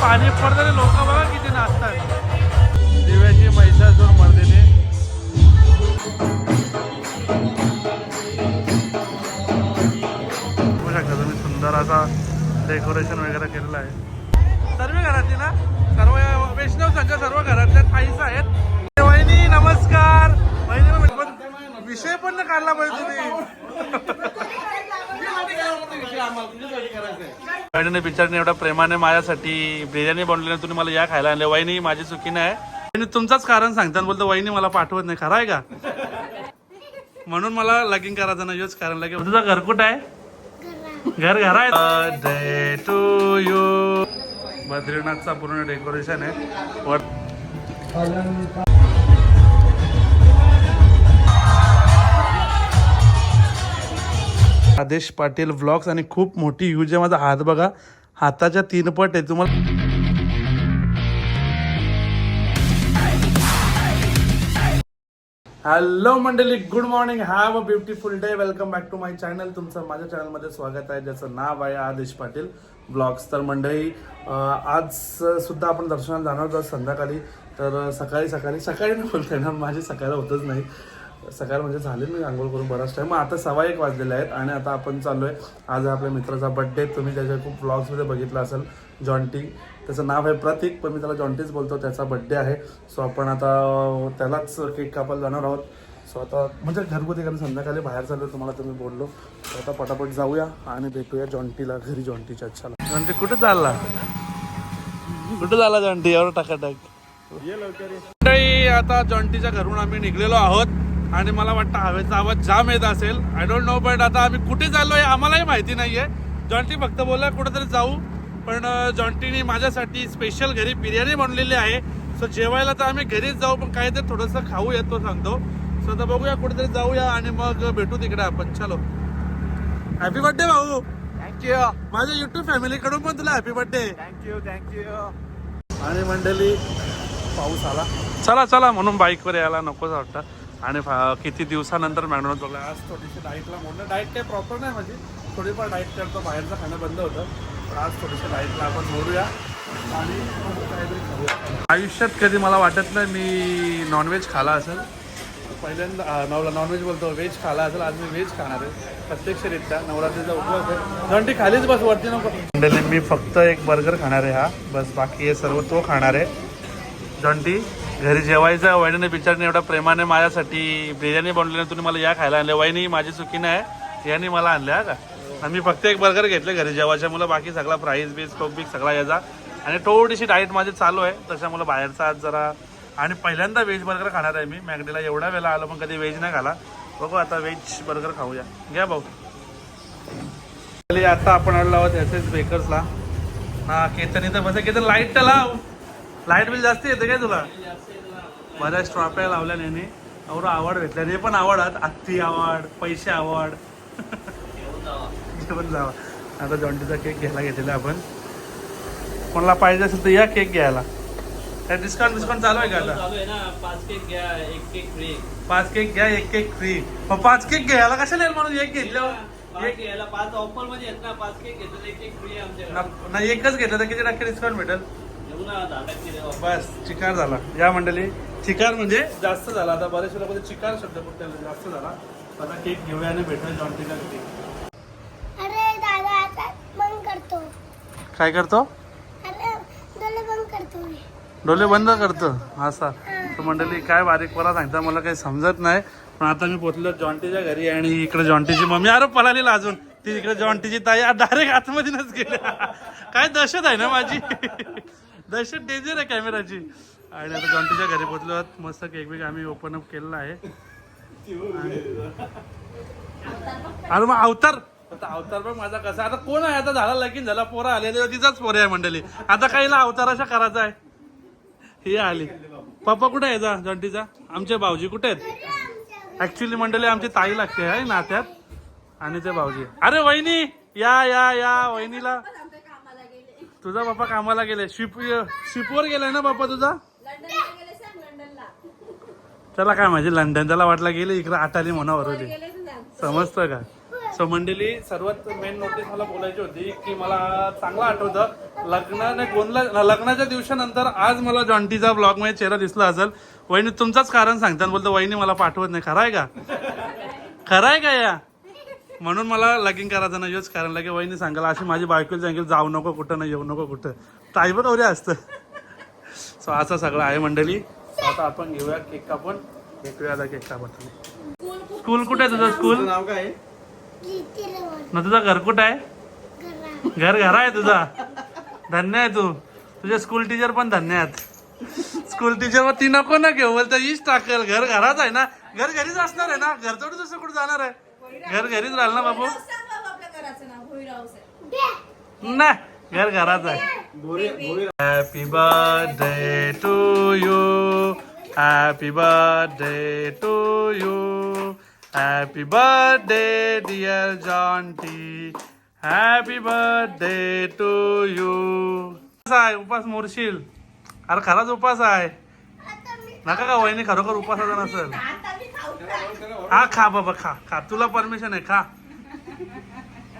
पाणी पडताना लोक बघा किती नाचतात. दिव्याची महिषासूर मर्दिनी बघू शकता तुम्ही सुंदर असा डेकोरेशन वगैरे केलेलं आहे. सर्व घरातली ना? सर्व वैष्णव संघ सर्व घरातल्या ताईच आहेत. वहिनी नमस्कार. वहिनी पण विषय पण नाही काढला पाहिजे तुम्ही. बिचारने एवढ्या प्रेमाने माझ्यासाठी बिर्याणी बनवली तुम्ही मला या खायला आणले. वहिनी माझी चुकी नाही. आणि तुमचंच कारण सांगतात. बोलतो वहिनी मला पाठवत नाही. खरं आहे का? म्हणून मला लगीन करायचं नाही. योच कारण लगे तुझं घर कुठं आहे? घर घर आहे. डे टू यू बद्रीनाथचा पूर्ण डेकोरेशन आहे. आदेश पाटील व्लॉग्स आणि खूप मोठी यूज आहे माझा हात बघा. हाताच्या तीन पट आहे. तुम्हाला हॅलो मंडळी good morning have a beautiful day welcome back to my channel तुमचं माझ्या चॅनलमध्ये स्वागत आहे ज्याचं नाव आहे आदेश पाटील ब्लॉग्स तर मंडळी आज सुद्धा आपण दर्शनाला जाणार आहोत संध्याकाळी. तर सकाळी सकाळी सकाळी नाही ना माझी सकाळी होतच नाही. सकाळ म्हणजे झाले मी आंघोळ करून बराच टाईम मग आता सव्वा एक वाजलेले आहेत आणि आता आपण चाललोय. आज आपल्या मित्राचा बर्थडे तुम्ही त्याच्या खूप व्लॉग्समध्ये बघितलं असेल. जॉन्टी. त्याचं नाव आहे प्रतीक पण मी त्याला जॉन्टीच बोलतो. त्याचा बर्थडे आहे. सो आपण आता त्यालाच केक कापायला जाणार आहोत. सो आता म्हणजे घरगुती कारण संध्याकाळी बाहेर चाललो तुम्हाला तुम्ही बोललो. आता पटापट जाऊया आणि भेटूया जॉन्टीला घरी जॉन्टीच्या अच्छा जॉन्टी कुठे चालला? कुठे झाला जॉन्टी? एवढं टाकाटाक. मंडळी आता जॉन्टीच्या घरून आम्ही निघलेलो आहोत. आणि मला वाटतं हवेचा आवाज जाम येत असेल. आय डोंट नो बट आता आम्ही कुठे चाललोय आम्हालाही माहिती नाहीये. जॉन्टी फक्त बोलला कुठेतरी जाऊ. पण जॉन्टीने माझ्यासाठी स्पेशल घरी बिर्याणी बनवलेली आहे. सो जेवायला तर आम्ही घरीच जाऊ पण काहीतरी थोडंसं खाऊ येतो सांगतो. सो आता बघूया कुठेतरी जाऊया आणि मग भेटू तिकडे आपण. चलो. हॅपी बर्थडे भाऊ. थँक्यू माझ्या युट्यूब फॅमिली कडून पण तुला हॅपी बर्थडे थँक्यू थँक्यू आणि मंडळी पाऊस आला. चला चला म्हणून बाईकवर यायला नकोच वाटतं. आणि फा- किती दिवसानंतर मॅकडॉनल्ड बघला. आज थोडीशी डाईटला मोडणं डाईट काही प्रॉपर नाही म्हणजे. थोडीफार डाईट करतो बाहेरचं खाणं बंद होतं. पण आज थोडीशी डाईटला आपण मोडूया आणि काहीतरी खाऊया. आयुष्यात कधी मला वाटत नाही मी नॉनव्हेज खाला असेल. पहिल्यांदा नवला नॉनव्हेज बोलतो व्हेज खाला असेल. आज मी व्हेज खाणार आहे. प्रत्यक्षरित्या नवरात्रीचा उपवास आहे. जॉन्टी खालीच बस वरती नको. मंडळी मी फक्त एक बर्गर खाणार आहे हा. बस बाकी हे सर्व तो खाणार आहे. जॉन्टी घरी जेवायचं वहिनीने बिचारने एवढ्या प्रेमाने माझ्यासाठी बिर्याणी बनवली तुम्ही मला या खायला आणल्या. वहिनी माझी चुकी नाही यांनी मला आणल्या का? आम्ही फक्त एक बर्गर घेतले घरी जेवायच्या मुलं बाकी सगळा फ्राईज बीज कोक बीक सगळा याचा. आणि थोडीशी डाएट माझी चालू आहे त्याच्यामुळे बाहेरचा आज जरा आणि पहिल्यांदा व्हेज बर्गर खाणार आहे मी. मॅगडीला एवढा वेळा आलो पण कधी व्हेज नाही खाला. बघू आता व्हेज बर्गर खाऊया. घ्या भाऊ. आता आपण आलो आहोत एस एस बेकर्सला हा केतन इथं बस केतन लाइट तर लाव. लाइट बिल जास्त येते काय तुला? बऱ्याच ट्रॉप्या लावल्या याने एवढं आवड भेटल्या हे पण आवडत आत्ती आवड पैसे आवड पण जावा आता जॉन्टीचा केक घ्यायला घेतलेला आपण. कोणाला पाहिजे असेल तर या केक घ्यायला. काय डिस्काउंट डिस्काउंट चालू आहे का आता? पाच केक घ्या एक केक फ्री पाच केक घ्या एक केक फ्री मग पाच केक घ्यायला कशाला येईल म्हणून एक घेतल्यावर पाच घ्यायला. पाच ऑफरमध्ये आहेत ना. पाच केक घेतलं एक केक फ्री नाही एकच घेतलं तर किती टक्के डिस्काउंट भेटेल? बस चिकार झाला. या मंडळी चिकार म्हणजे जास्त झाला. आता बरेचसे लोक चिकार शब्द कुठे जास्त झाला. आता केक घेऊया आणि भेटूया जॉन्टीला केक अरे दादा आता बंद करतो. काय करतो? बंद डोले बंद करतो. असा तर मंडळी काय बारीक पोरा सांगता मला काही समजत नाही. पण आता मी पोचलो जॉन्टीच्या घरी आणि इकडे जॉन्टीची मम्मी. अरे पळाली अजून. ती इकडे जॉन्टीची ताई. डायरेक्ट आतमधूनच गेल्या काय दहशत आहे ना माझी? दहशत डेंजर आहे कॅमेराची आणि आता जॉन्टीच्या घरी पोचलो आहोत. मस्त केक बेक आम्ही ओपन अप केलेला आहे. अरे मग अवतार. आता अवतार पण माझा कसा आता कोण आहे? आता झाला लगीन झाला पोरा आले तिचाच पोरे आहे मंडळी. आता काहीला अवतार अशा करायचा आहे. हे आली. पप्पा कुठे आहे जा? जॉन्टीचा आमचे भाऊजी कुठे आहेत? ऍक्च्युली मंडळी आमची ताई लागते आहे नात्यात. आणि ते भाऊजी. अरे वहिनी या या या वहिनीला. तुझा बाप्पा कामाला गेले. शिप शिपवर गेलाय ना बाप्पा तुझा? त्याला काय माहिती लंडन त्याला वाटलं गेले इकडे आटाली मनावर होती समजतं का? सो मंडळी सर्वात मेन नोटीस मला बोलायची होती की मला चांगलं आठवतं. लग्नाने कोणला लग्नाच्या दिवसानंतर आज मला जॉन्टीचा ब्लॉगमध्ये चेहरा दिसला असेल. वहिनी तुमचंच कारण सांगतात बोलतो वहिनी मला पाठवत नाही. खरं आहे का? खरं आहे का या? म्हणून मला लगीन करायचं नाही हेच कारण लगे वहिनी सांगाल अशी माझी बायको सांगेल जाऊ नको कुठं नाही येऊ नको कुठं. टाईप वगैरे असतं. सो असं सगळं आहे मंडळी. आता आपण घेऊया केक कापून. भेटूया आता केक कापत स्कूल कुठे आहे तुझं? स्कूल नाव काय ना तुझं घर कुठं आहे? घरा. घर आहे तुझा? धन्य आहे तू. तुझे स्कूल टीचर पण धन्य आहेत. स्कूल टीचर मग ती नको ना घेऊ. बोलता हीच टाकेल घर घराच आहे ना. घर घरीच असणार आहे ना. घर थोडी दुसरं कुठे जाणार आहे? घर घरीच राहिल ना बाबू? सांग बाबा आपल्या घराचं नाव भोईराव साहेब बे नाही घर घराच आहे. Happy birthday to you happy birthday to you happy birthday dear John T happy birthday to you आहे उपास मोरशील. अरे खराच उपास आहे. नका का वहिनी खरोखर उपासाचा नसेल. आता हा खा बाबा खा खा. तुला परमिशन आहे खा.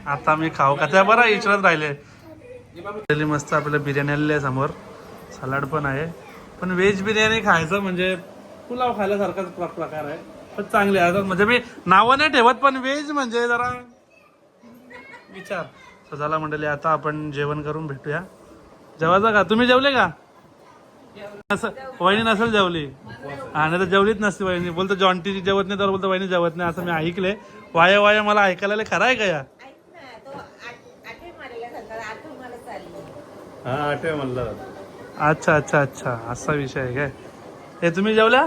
आता मी खाऊ का? त्या बरं इचरत राहिले. मस्त आपल्याला बिर्याणी आलेली आहे समोर. सलाड पण आहे. पण व्हेज बिर्याणी खायचं म्हणजे पुलाव खायल्यासारखाच प्र- प्रकार आहे. पण चांगले आहे. म्हणजे मी नावं नाही ठेवत पण व्हेज म्हणजे जरा विचार. झाला मंडळी आता आपण जेवण करून भेटूया. जेवायचं का? तुम्ही जेवले का? वहिनी नसेल जेवली. हा नाही तर जेवलीच नसती वहिनी. बोलतो जॉन्टीची जेवत नाही तर बोलतो वहिनी जेवत नाही असं मी ऐकले वाया वाया मला ऐकायला आलं. खरं आहे का या? हा आठवे म्हणलं. अच्छा अच्छा अच्छा. असा विषय आहे काय? हे तुम्ही जेवल्या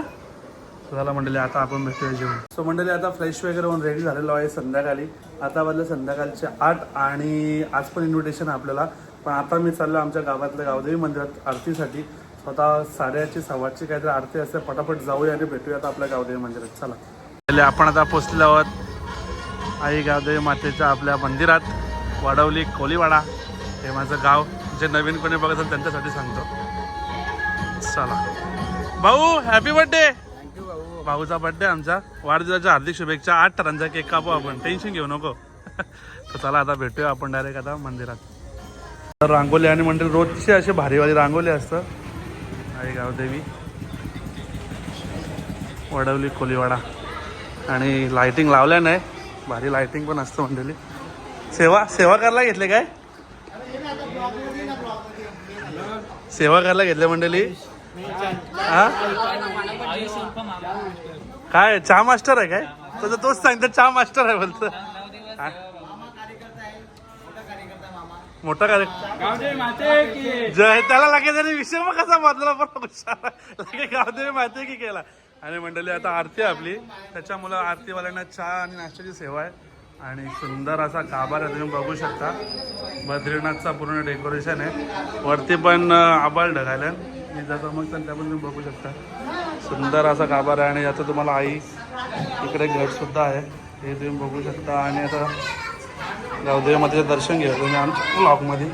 झाला मंडळी आता आपण भेटूया जेवण. सो मंडळी आता फ्रेश वगैरे होऊन रेडी झालेलो आहे संध्याकाळी. आता वाजले संध्याकाळचे आठ आणि आज पण इन्व्हिटेशन आहे आपल्याला. पण आता मी चाललो आमच्या गावातल्या गावदेवी मंदिरात आरतीसाठी. स्वतः साडेआठची सव्वाची काहीतरी आरती असते पटापट जाऊया आणि भेटूया आता आपल्या गावदेवी मंदिरात. चला. पहिले आपण आता पोचलो आहोत आई गावदेवी मातेच्या आपल्या मंदिरात वाडवली कोलीवाडा. हे माझं गाव. जे नवीन कोणी बघत असेल त्यांच्यासाठी सांगतो. चला. भाऊ हॅपी बर्थडे थँक्यू भाऊ भाऊचा बर्थडे आमचा. वाढदिवसाच्या हार्दिक शुभेच्छा. आठ टरांचा केक कापू आपण. टेन्शन घेऊ नको. तर चला आता भेटूया आपण डायरेक्ट आता मंदिरात. तर रांगोली आणि मंदिर रोजची अशी भारीवाली रांगोली असतं. आहे गावदेवी. वडवली कोलीवाडा. आणि लायटिंग लावल्या नाही भारी लायटिंग पण असतं मंडळी. सेवा सेवा करायला घेतले काय? सेवा करायला घेतले मंडळी. हा? काय चहा मास्टर आहे काय? तुझं तोच सांगतो चहा मास्टर आहे बोलतो. हा? मोठा कार्यक्रम जय त्याला लगेच आणि विषय मग कसा बदला पण हुशार आहे. लगे गावदेवी माहिती की केला. आणि मंडळी आता आरती आहे आपली. त्याच्यामुळं आरतीवाल्यांना चहा आणि नाश्त्याची सेवा आहे. आणि सुंदर असा आहे तुम्ही बघू शकता. बद्रीनाथचा पूर्ण डेकोरेशन आहे. वरती पण आबाळ ढगायला मी जातो मग पण तुम्ही बघू शकता. सुंदर असा गाभार आहे. आणि आता तुम्हाला आई इकडे घट सुद्धा आहे. हे तुम्ही बघू शकता. आणि आता गावदेवी मातेचं दर्शन घ्या. तुम्ही आमच्या ब्लॉगमध्ये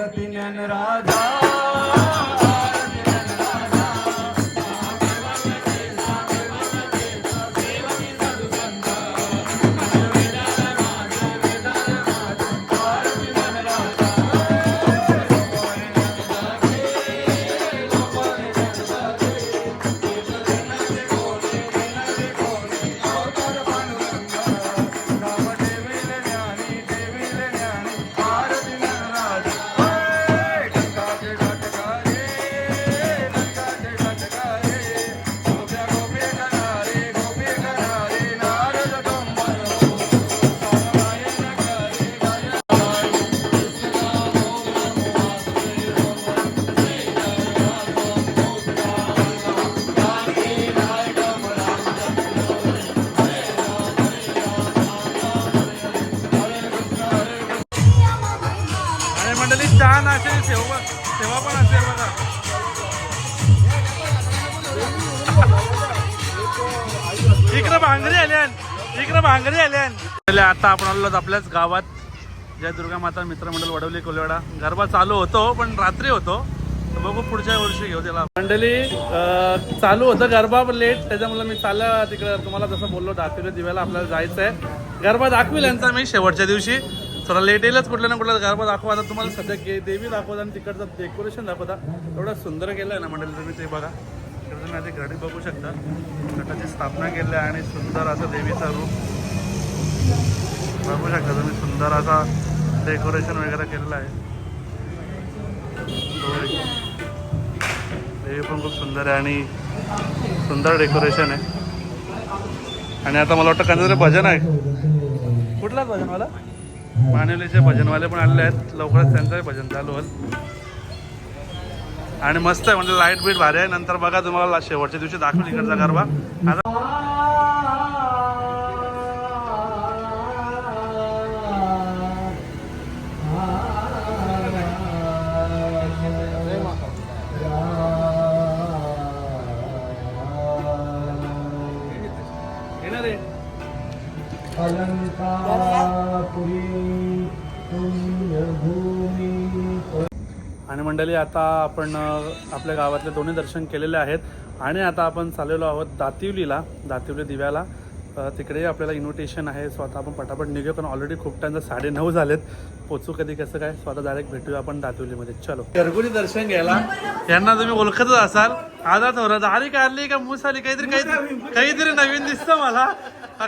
हस्तिनन राजा भांगरी आता आपण आलो आपल्याच गावात. जय दुर्गा माता मित्रमंडळ वडवली कोलवाडा. गरबा चालू होतो पण रात्री होतो. तर बघू पुढच्या वर्षी घेऊ त्याला. मंडळी चालू होतं गरबा पण लेट त्याच्यामुळे मी चाललं तिकडं. तुम्हाला जसं बोललो दाखवलं दिव्याला आपल्याला जायचं आहे गरबा दाखवेल यांचा मी शेवटच्या दिवशी. थोडा लेट येईलच कुठल्या ना कुठला गरबा दाखवा. आता तुम्हाला सध्या गे देवी दाखवता आणि तिकडचं डेकोरेशन दाखवता एवढं सुंदर केलं आहे ना मंडळी तुम्ही ते बघा. तिकडे तुम्ही आधी घडी बघू शकता. घटाची स्थापना केली आहे आणि सुंदर असं देवीचा रूप. बघू शकता तुम्ही सुंदर असा डेकोरेशन वगैरे केलेलं आहे. हे पण खूप सुंदर आहे आणि सुंदर डेकोरेशन आहे. आणि आता मला वाटतं कांदा भजन आहे. कुठलाच भजन मला मानवलीचे भजनवाले पण आलेले आहेत. लवकरच त्यांचंही भजन चालू होईल. आणि मस्त आहे म्हणजे लाइट बीट भारी आहे. नंतर बघा तुम्हाला शेवटच्या दिवशी दाखवली इकडचा गरबा. आता मंडळी आता आपण आपल्या गावातले दोन्ही दर्शन केलेले आहेत आणि आता आपण चाललेलो आहोत दातिवलीला दातिवली दिव्याला. तिकडे आपल्याला इन्व्हिटेशन आहे. सो आता आपण पटापट निघूया कारण ऑलरेडी खूप टाइम साडे नऊ झालेत. पोचू कधी कसं काय? सो आता डायरेक्ट भेटूया आपण दातिवलीमध्ये. चलो. घरगुती दर्शन घ्यायला. यांना तुम्ही ओळखतच असाल. आधा थोरा दाढी काढली का मूस आली काहीतरी काहीतरी काहीतरी नवीन दिसतं मला.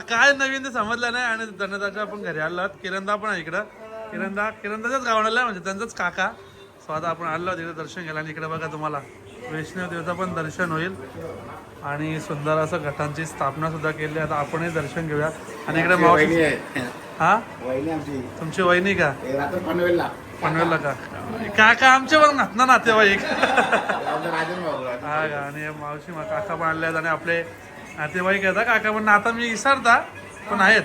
काय नवीन ते समजलं नाही. आणि धनदाच्या आपण घरी आलो किरणदा पण आहे इकडं. किरणदा किरणदाच्याच आहे म्हणजे त्यांचाच काका. सो आता आपण आलो तिथे दर्शन घ्यायला आणि इकडे बघा तुम्हाला. वैष्णव देवता पण दर्शन होईल. आणि सुंदर असं घटांची स्थापना सुद्धा केली आता आपणही दर्शन घेऊया. आणि इकडे मावशी हा? तुमची वहिनी का? पनवेलला. का? काका आमच्या बरं ना ना नातेवाईक. हा का? आणि मावशी काका पण आणले आहेत आणि आपले नातेवाईक आहेत. काका पण आता मी विसरता पण आहेत.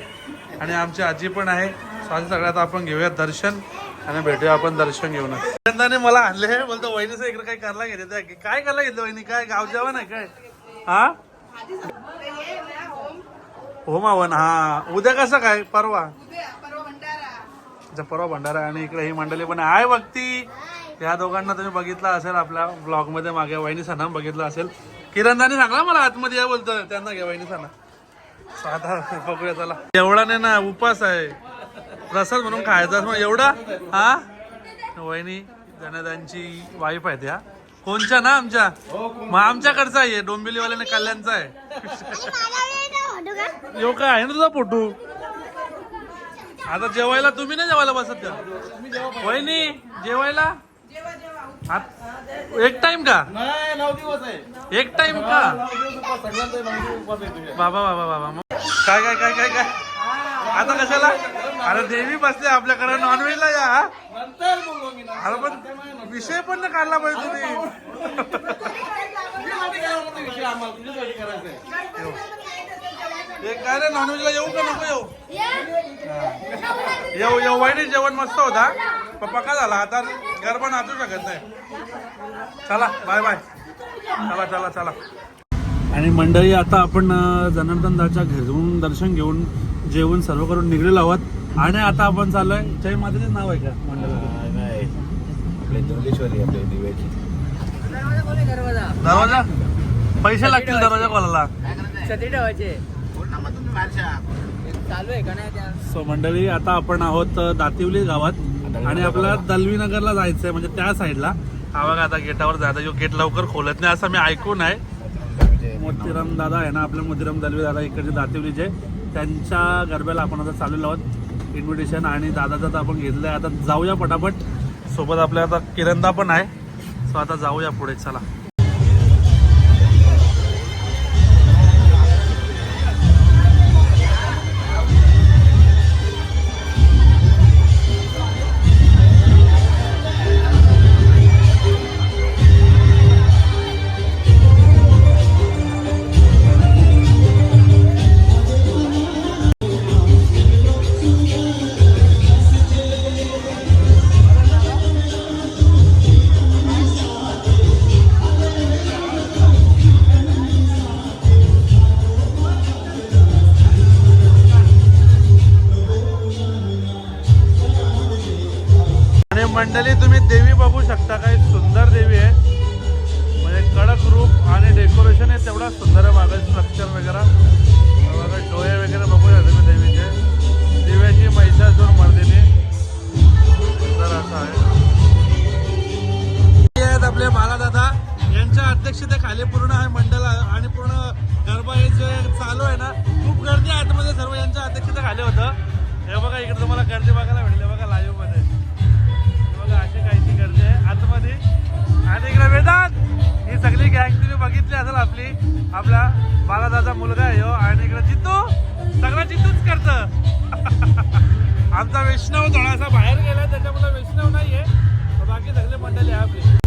आणि आमची आजी पण आहे. सगळ्यात आपण घेऊया दर्शन. आणि भेटूया आपण दर्शन घेऊन. यंदाने मला आणले. बोलतो वहिनीचं इकडे काही करायला घेतलं काय करायला घेतलं वहिनी? काय गाव जेवण आहे काय? हा? हो मावन हा. उद्या कसं काय? परवा? परवा भंडारा. आणि इकडे ही मंडळी पण आहे. बघती या दोघांना तुम्ही बघितलं असेल आपल्या ब्लॉगमध्ये मागे. वहिनी सणा बघितलं असेल. किरणदानी सांगला मला आतमध्ये. या बोलतो त्यांना घ्या वहिनी सणा साधा बघूया चला एवढा नाही ना उपास आहे. प्रसाद म्हणून खायचा मग एवढा हा? वहिनी जनादांची वाईफ आहे त्या कोणच्या ना आमच्या? मग आमच्याकडचा आहे डोंबिवलीवाल्याने कल्याणचा आहे. यो काय आहे ना तुझा फोटो? आता जेवायला तुम्ही नाही जेवायला बसत का? वहिनी जेवायला? एक टाइम का? एक टाइम का? बाबा बाबा बाबा मग. काय काय काय काय काय? आता कशाला? अरे देवी बसते आपल्याकडे. नॉनव्हेजला या. हा? नंतर बोललो मी ना अरे पण विषय पण नाही काढला पाहिजे तुम्ही. तुझ्यासाठी काय होतं विषय आम्हाला तुझ्यासाठी करायचं आहे हे काय रे नॉनव्हेजला येऊ का नको येऊ? येऊ येऊ. वाईट जेवण मस्त होता पप्पा का झाला? आता गरबा नाचू शकत नाही. चला बाय बाय चला चला चला. आणि मंडळी आता आपण अं, जनार्दनदाच्या घरून दर्शन घेऊन जेवण सर्व करून निघलेलो आहोत. आणि आता आपण चाललोय जय मातेचे नाव आहे का मंडळाचं? नाही. आपले जोगेश्वरी आपले दिव्याची. दरवाजा? पैसे लागतील दरवाजा खोलायला छत्री ठेवायचे. चालू आहे का नाही त्या? सो मंडळी आता आपण आहोत दातिवली गावात. आणि आपल्याला दलवी नगरला जायचंय म्हणजे त्या साईडला. हा बघा आता गेटावर जायचं यो गेट लवकर खोलत नाही असं मी ऐकून आहे. मोतीराम दादा आहे ना आपले मोतीराम दलवी दादा इकडचे दातिवलीचे. त्यांच्या गरब्याला आपण आता चाललेलो आहोत इन्व्हिटेशन आणि दादाचं आता आपण घेतलंय. आता जाऊया पटापट. सोबत आपल्या आता किरंदा पण आहे. सो आता जाऊया पुढे. चला. अध्यक्षतेखाली पूर्ण मंडळ आणि पूर्ण गरबा हे जे चालू आहे ना खूप गर्दी आहे आतमध्ये सर्व यांच्या अध्यक्षतेखाली होतं. हे बघा इकडे तुम्हाला गर्दी बघायला भेटली. बघा लाईव्हमध्ये. बघा अशी काहीची गर्दी आहे. आतमध्ये. आणि इकडे वेदांत. ही सगळी गँग तुम्ही बघितली असेल आपली. आपला बालादाचा मुलगा आहे हो आणि इकडे जितू. सगळं जितूच करतं. आमचा वैष्णव थोडासा बाहेर गेला त्याच्यामुळे वैष्णव नाहीये. बाकी सगळे मंडळी आहे आपली.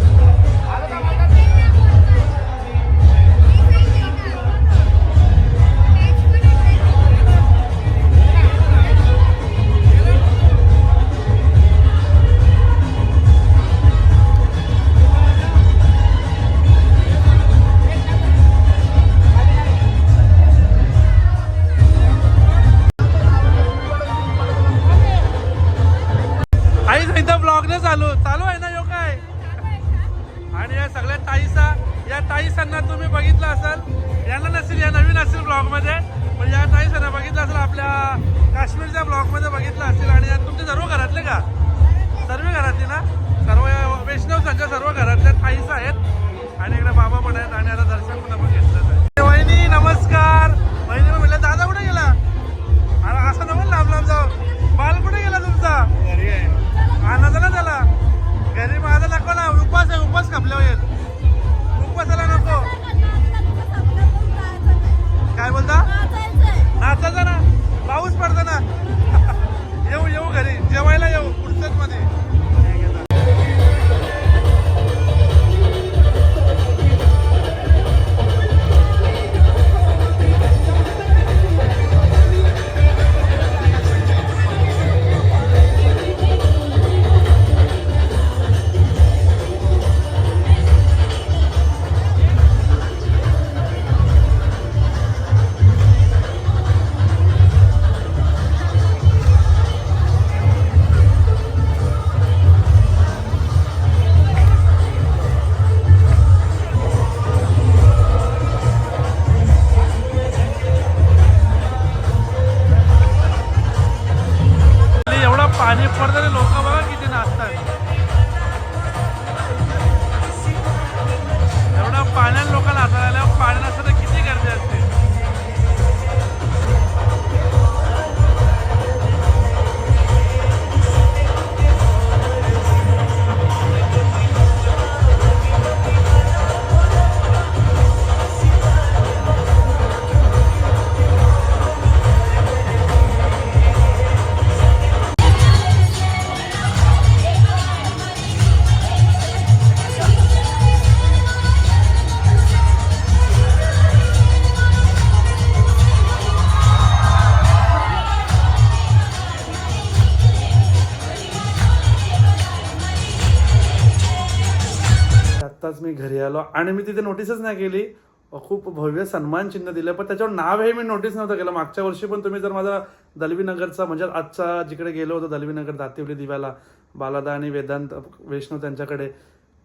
मी घरी आलो आणि मी तिथे नोटीसच नाही केली. खूप भव्य सन्मान चिन्ह दिलं. पण त्याच्यावर नाव हे मी नोटीस नव्हतं केलं. मागच्या वर्षी पण तुम्ही जर माझा दलवीनगरचा म्हणजे आजचा जिकडे गेलो होतो दलवीनगर दातिवली दिव्याला बालादा आणि वेदांत वैष्णव त्यांच्याकडे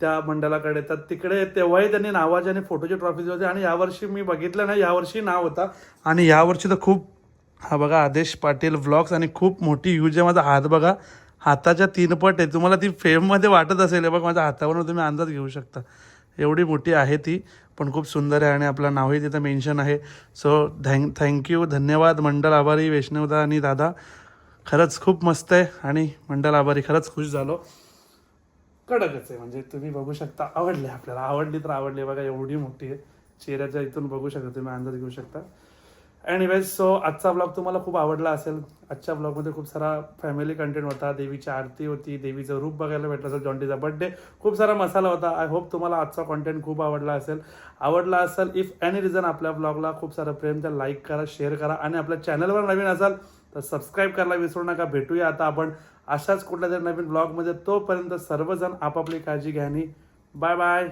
त्या मंडळाकडे तर तिकडे तेव्हाही त्यांनी नावाची आणि फोटोची ट्रॉफी दिली होती. आणि यावर्षी मी बघितलं नाही यावर्षी नाव होता. आणि यावर्षी तर खूप हा बघा आदेश पाटील व्लॉग्स आणि खूप मोठी यूज आहे माझा हात बघा. हाताच्या तीन पट आहे. तुम्हाला ती फेममध्ये वाटत असेल. बघ माझ्या हातावरून तुम्ही अंदाज घेऊ शकता. एवढी मोठी आहे ती पण खूप सुंदर आहे आणि आपलं नावही तिथं मेन्शन आहे. सो थँक थँक्यू धन्यवाद मंडल आभारी वैष्णवदा आणि दादा. खरंच खूप मस्त आहे आणि मंडल आभारी खरंच खुश झालो. कडकच आहे म्हणजे तुम्ही बघू शकता. आवडले आपल्याला. आवडली तर आवडली. बघा एवढी मोठी आहे. चेहऱ्याच्या इथून बघू शकता तुम्ही अंदाज घेऊ शकता. एनिवेज सो आजचा ब्लॉग तुम्हाला खूप आवडला असेल. आजच्या ब्लॉगमध्ये खूप सारा फॅमिली कंटेंट होता. देवीची आरती होती देवीचं रूप बघायला भेटलं असेल जॉन्टीचा बर्थडे खूप सारा मसाला होता. आय होप तुम्हाला आजचा कॉन्टेंट खूप आवडला असेल. आवडला असेल इफ एनी रिझन आपल्या ब्लॉगला खूप सारं प्रेम तर लाईक करा शेअर करा. आणि आपल्या चॅनलवर नवीन असाल तर सबस्क्राईब करायला विसरू नका. भेटूया आता आपण अशाच कुठल्या तरी नवीन ब्लॉगमध्ये तोपर्यंत सर्वजण आपापली काळजी घ्यानी बाय बाय